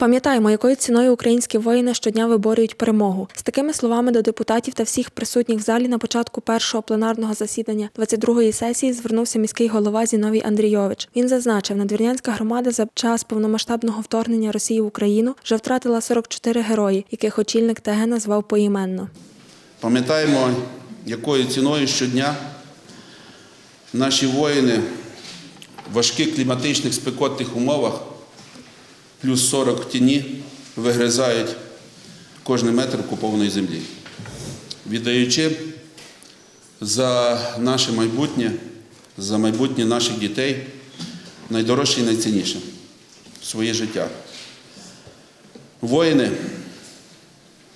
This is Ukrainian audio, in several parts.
Пам'ятаємо, якою ціною українські воїни щодня виборюють перемогу. З такими словами до депутатів та всіх присутніх в залі на початку першого пленарного засідання 22-ї сесії звернувся міський голова Зіновій Андрійович. Він зазначив, надвірнянська громада за час повномасштабного вторгнення Росії в Україну вже втратила 44 герої, яких очільник ТГ назвав поіменно. Пам'ятаємо, якою ціною щодня наші воїни в важких кліматичних спекотних умовах плюс 40 в тіні вигризають кожний метр окупованої землі, віддаючи за наше майбутнє, за майбутнє наших дітей найдорожче і найцінніше своє життя. Воїни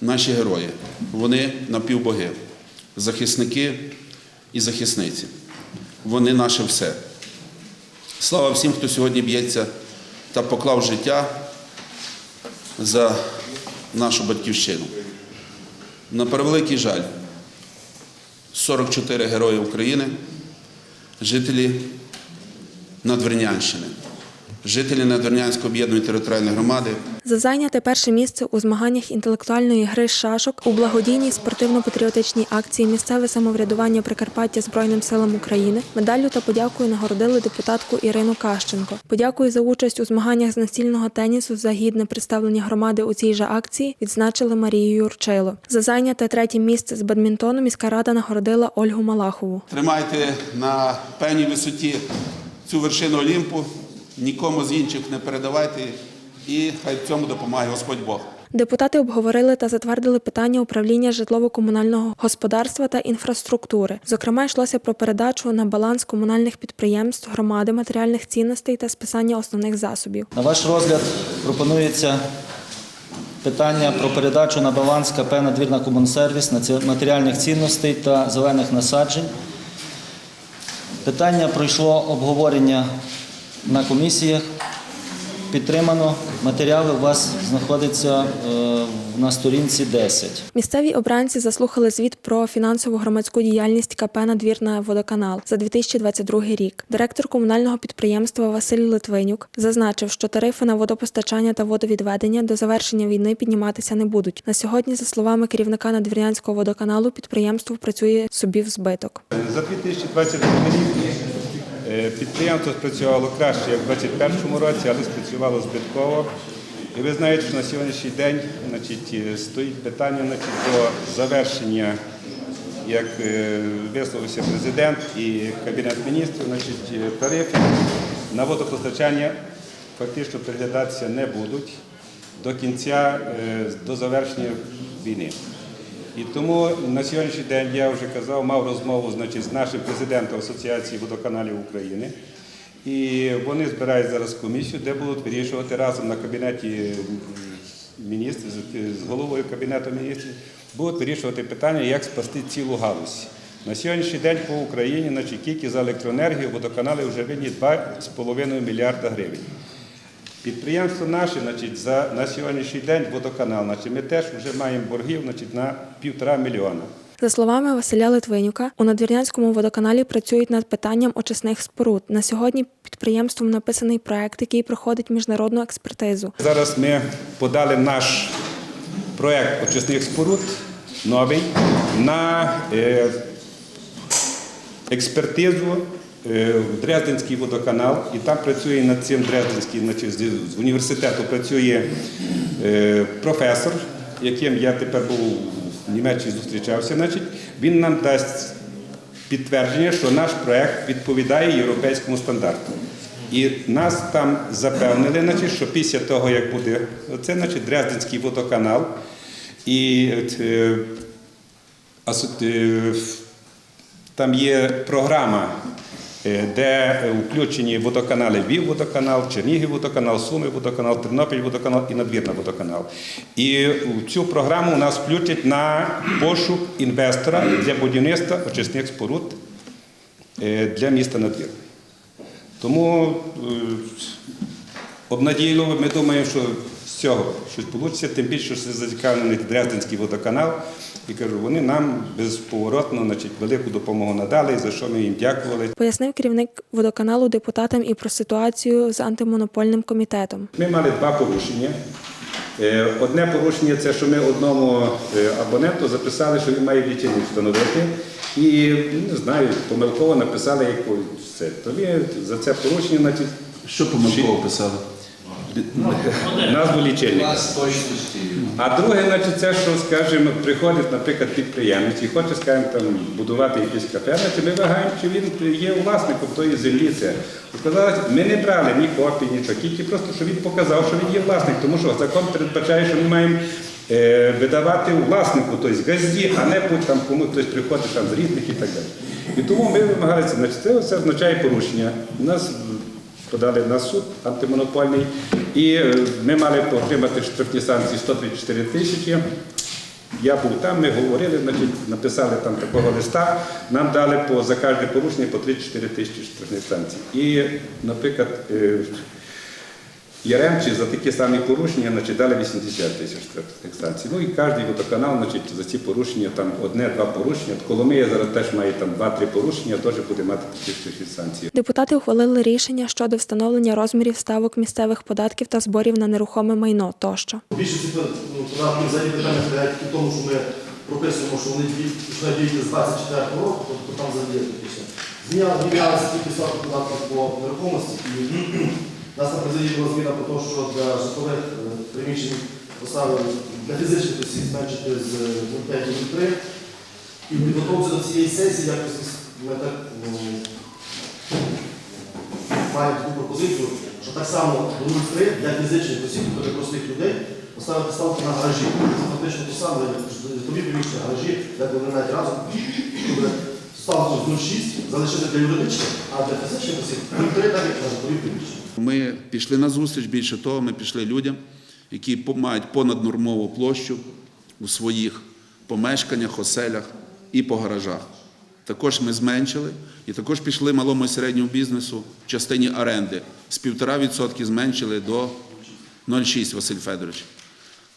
наші герої. Вони напівбоги, захисники і захисниці. Вони наше все. Слава всім, хто сьогодні б'ється та поклав життя за нашу батьківщину. На превеликий жаль, 44 герої України, жителі Надвірнянщини, жителі Надвірнянської об'єднаної територіальної громади. За зайняте перше місце у змаганнях інтелектуальної гри шашок у благодійній спортивно-патріотичній акції Місцеве самоврядування Прикарпаття Збройним силам України медаллю та подякою нагородили депутатку Ірину Кащенко. Подякою за участь у змаганнях з настільного тенісу за гідне представлення громади у цій же акції відзначили Марію Юрчило. За зайняте третє місце з бадмінтону міська рада нагородила Ольгу Малахову. Тримайте на певній висоті цю вершину Олімпу, нікому з інших не передавайте, і хай в цьому допомагає Господь Бог. Депутати обговорили та затвердили питання управління житлово-комунального господарства та інфраструктури. Зокрема, йшлося про передачу на баланс комунальних підприємств громади матеріальних цінностей та списання основних засобів. На ваш розгляд пропонується питання про передачу на баланс КП «Надвірна комунсервіс» матеріальних цінностей та зелених насаджень. Питання пройшло обговорення на комісіях. Підтримано. Матеріали у вас знаходяться е, на сторінці 10. Місцеві обранці заслухали звіт про фінансову громадську діяльність КП «Надвірна водоканал» за 2022 рік. Директор комунального підприємства Василь Литвинюк зазначив, що тарифи на водопостачання та водовідведення до завершення війни підніматися не будуть. На сьогодні, за словами керівника Надвірнянського водоканалу, підприємство працює собі в збиток. За 2022 рік підприємство спрацювало краще, як у 2021 році, але спрацювало збитково. І ви знаєте, що на сьогоднішній день значить, е, стоїть питання значить, до завершення, як е, висловився президент і Кабінет міністрів, значить, е, тарифи на водопостачання фактично переглядатися не будуть до кінця, е, до завершення війни. І тому на сьогоднішній день я вже казав, мав розмову значить, з нашим президентом Асоціації водоканалів України. І вони збирають зараз комісію, де будуть вирішувати разом на кабінеті міністрів, з- головою кабінету міністрів, будуть вирішувати питання, як спасти цілу галузь. На сьогоднішній день по Україні, значить, тільки за електроенергію водоканали вже винні 2,5 мільярда гривень. Підприємство наше, значить, за, на сьогоднішній день водоканал, значить, ми теж вже маємо боргів значить, на півтора мільйона. За словами Василя Литвинюка, у Надвірнянському водоканалі працюють над питанням очисних споруд. На сьогодні підприємством написаний проект, який проходить міжнародну експертизу. Зараз ми подали наш проект очисних споруд новий на е, експертизу в Дрезденський водоканал. І там працює над цим Дрезденський, з університету працює е, професор, яким я тепер був в Німеччині зустрічався. Значить, він нам дасть підтвердження, що наш проект відповідає європейському стандарту. І нас там запевнили, значить, що після того, як буде це, значить, Дрезденський водоканал, і е, е, там є програма, е, де включені водоканали Львів водоканал, Чернігів водоканал, Суми водоканал, Тернопіль водоканал і Надвірна водоканал. І цю програму у нас включать на пошук інвестора для будівництва очисних споруд е, для міста Надвірна. Тому е, обнадійливо ми думаємо, що з цього щось вийде, тим більше, що зацікавлений Дрезденський водоканал. І кажу, вони нам безповоротно значить, велику допомогу надали, за що ми їм дякували. Пояснив керівник водоканалу депутатам і про ситуацію з антимонопольним комітетом. Ми мали два порушення. Е, Одне порушення це, що ми одному е, абоненту записали, що він має лічильник встановити. І не знаю, помилково написали якусь це. То за це порушення, значить, Що помилково писали? Назву лічильника. А друге, значить, це, що, скажімо, приходить, наприклад, підприємець і хоче, скажімо, там, будувати якесь кафе, ми вагаємо, чи він є власником тої землі. Це. Сказали, ми не брали ні копій, нічого, тільки просто, що він показав, що він є власник, тому що закон передбачає, що ми маємо е, видавати власнику, тобто газді, а не будь там кому хтось приходить там, з рідних і так далі. І тому ми вимагалися, значить, це означає порушення. У нас подали на суд антимонопольний, і е, ми мали отримати штрафні санкції 134 тисячі. Я був там, ми говорили, значить, написали там такого листа, нам дали по, за кожне порушення по 34 тисячі штрафних санкцій. І, наприклад, е, Яремчі за такі самі порушення значить, дали 80 тисяч штрафних санкцій. Ну і кожен водоканал значить, за ці порушення, там одне-два порушення. От Коломия зараз теж має там два-три порушення, теж буде мати такі штрафні санкції. Депутати ухвалили рішення щодо встановлення розмірів ставок місцевих податків та зборів на нерухоме майно тощо. Більше ці ну, взагалі питання стоять в тому, що ми прописуємо, що вони діють- починають діяти з 24 року, тобто там задіяти після. Зміняли- Змінялися тільки ставки податків по нерухомості. І нас на президії була зміна про те, що для житлових е, приміщень поставили для фізичних осіб зменшити з 0,5 до 3. І в підготовці до цієї сесії якось ми так маємо таку пропозицію, що так само до 0,3 для фізичних осіб, тобто простих людей, поставити ставки на гаражі. Це фактично те саме, житлові приміщення гаражі, як вони навіть разом, ставку з 0,6 залишити для юридичних, а для фізичних осіб 0,3 так як на житлові. Ми пішли на зустріч, більше того, ми пішли людям, які мають понаднормову площу у своїх помешканнях, оселях і по гаражах. Також ми зменшили і також пішли малому і середньому бізнесу в частині оренди. З 1,5% зменшили до 0,6, Василь Федорович.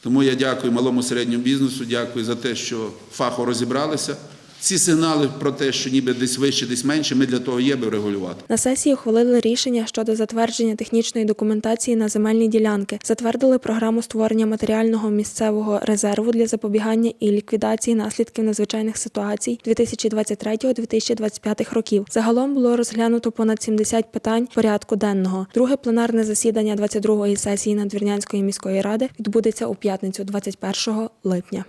Тому я дякую малому і середньому бізнесу, дякую за те, що фахово розібралися. Ці сигнали про те, що ніби десь вище, десь менше, ми для того є, би регулювати. На сесії ухвалили рішення щодо затвердження технічної документації на земельні ділянки, затвердили програму створення матеріального місцевого резерву для запобігання і ліквідації наслідків надзвичайних ситуацій 2023-2025 років. Загалом було розглянуто понад 70 питань порядку денного. Друге пленарне засідання 22-ї сесії Надвірнянської міської ради відбудеться у п'ятницю, 21 липня.